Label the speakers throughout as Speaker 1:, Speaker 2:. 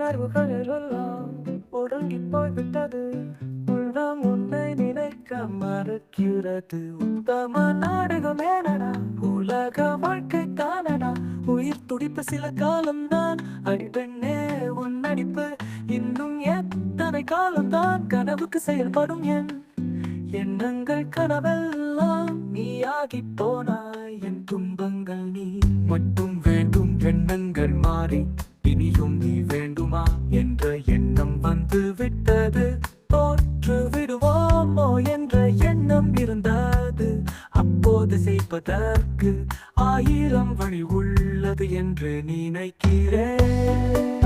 Speaker 1: உணர்வுகள் எல்லாம் ஒடுங்கி போய்விட்டது உள்ளம் உன்னை நினைக்க மறுக்கிறது. உத்தம நாடகம் ஏனடா? உலக வாழ்க்கை தானடா உயிர் துடிப்பு சில காலம்தான். அடிப்பெண்ணே உன் நடிப்பு இன்னும் எத்தனை காலம்தான்? கனவுக்கு செயல்படும் என் எண்ணங்கள் கனவெல்லாம் நீயாகி போனாய். என் துன்பங்கள் நீ மட்டும் வேண்டும் எண்ணங்கள் மாறி. அப்போது செய்வதற்கு ஆயிரம் வழி உள்ளது என்று நினைக்கிறேன்.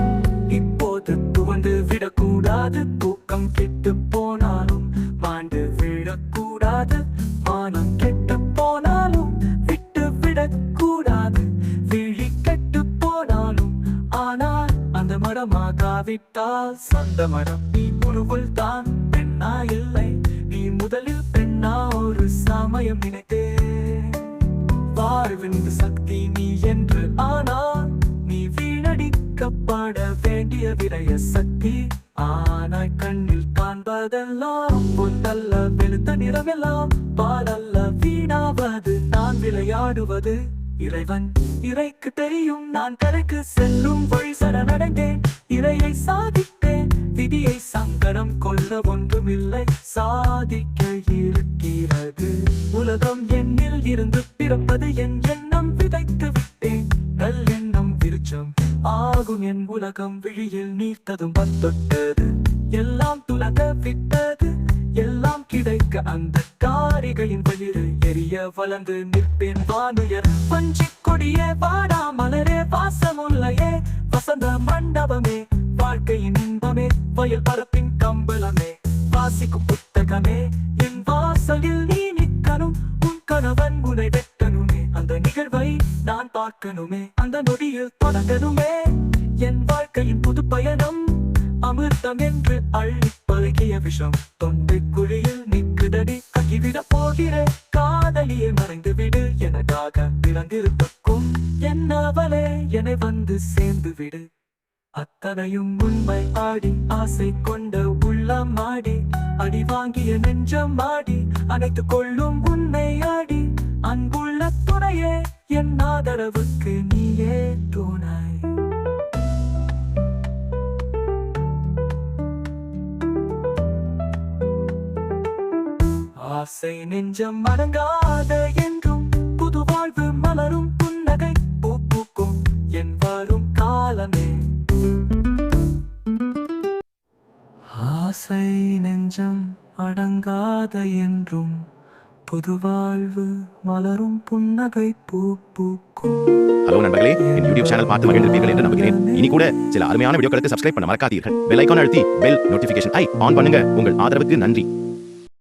Speaker 1: இப்போது துவண்டு விடக்கூடாது தூக்கம் கெட்டு போனாலும் மாண்டு விடக்கூடாது மானம் கெட்டு போனாலும் விட்டு விடக்கூடாது விழி கெட்டு போனாலும். ஆனால் அந்த மரமாகாவிட்டால் சொந்த மரம் நீ உருவுள் தான் பெண்ணாயில் வாழ்வின் சக்தி நீ என்று ஆனால் நீ வீணடிக்கப்பட வேண்டிய விரைய சக்தி. ஆனாய் கண்ணில் காண்பதெல்லாம் பொன்னல்ல வெளுத்த நிறமெல்லாம். பாலல்ல வீணாவது நான் விளையாடுவது. இறைவன் இறைக்கு தெரியும் நான் கரைக்கு செல்லும் வழி சரணடைந்தேன். இறையை சாதி விதியை சங்கடம் கொள்ள ஒன்றுமில்லை. சாதிக்க இருக்கிறது. உலகம் எண்ணில் இருந்து பிறப்பது என் எண்ணம். விதைத்து விட்டேன். நல் எண்ணம் விருச்சம். ஆகும் என் உலகம் விழியில் நீர்த்ததும் பத்தொட்டது. எல்லாம் துலக விட்டது. எல்லாம் கிடைக்க அந்த காரிகையின் வெளிரு எரிய வளர்ந்து நிற்பேன் வானுயர். பஞ்சிக் கொடியே வாடா மலரே வாசமுல்லையே. வசந்த மண்டபம் வயல் பரப்பின் கம்பளமே. வாசிக்கும் புத்தகமே. என் வாசலில் நீ நிற்கணும். உன் கணவன் உன்னை வெட்டணுமே. அந்த நிகழ்வை நான் பார்க்கணுமே. அந்த நொடியில் தொடங்கணுமே. என் வாழ்க்கையின் புது பயணம். அமிர்தம் என்று அள்ளி பழகிய விஷம். தொண்டு குழியில் நிற்குதடி ககிவிட போகிற. காதலியை மறைந்து விடு. எனக்காக பிறந்திருக்கும் என்னவளே என்னை வந்து சேர்ந்து விடு. அத்தனையும் உண்மை ஆடி ஆசை கொண்ட உள்ளம் ஆடி அடி வாங்கிய நெஞ்சம் ஆடி அனைத்து கொள்ளும் உன்னை ஆடி. அன்புள்ள துணையே என் ஆதரவுக்கு நீயே துணை. ஆசை நெஞ்சம் அடங்காத என்றும் புது வாழ்வு மலரும் ஆசை நெஞ்சம் அடங்காத என்றும் புதுவாழ்வு மலரும் புன்னகை பூ பூக்கும்.
Speaker 2: ஹலோ நண்பர்களே என் யூடியூப் சேனல் பார்த்து மகிழ்ந்திருப்பீர்கள் என்று நம்புகிறேன். இனி கூட சில அருமையான வீடியோக்களுக்கு சப்ஸ்கிரைப் பண்ண மறக்காதீர்கள். பெல் ஐக்கான் அழுத்தி பெல் நோட்டிபிகேஷன் ஐ ஆன் பண்ணுங்க. உங்கள் ஆதரவுக்கு நன்றி.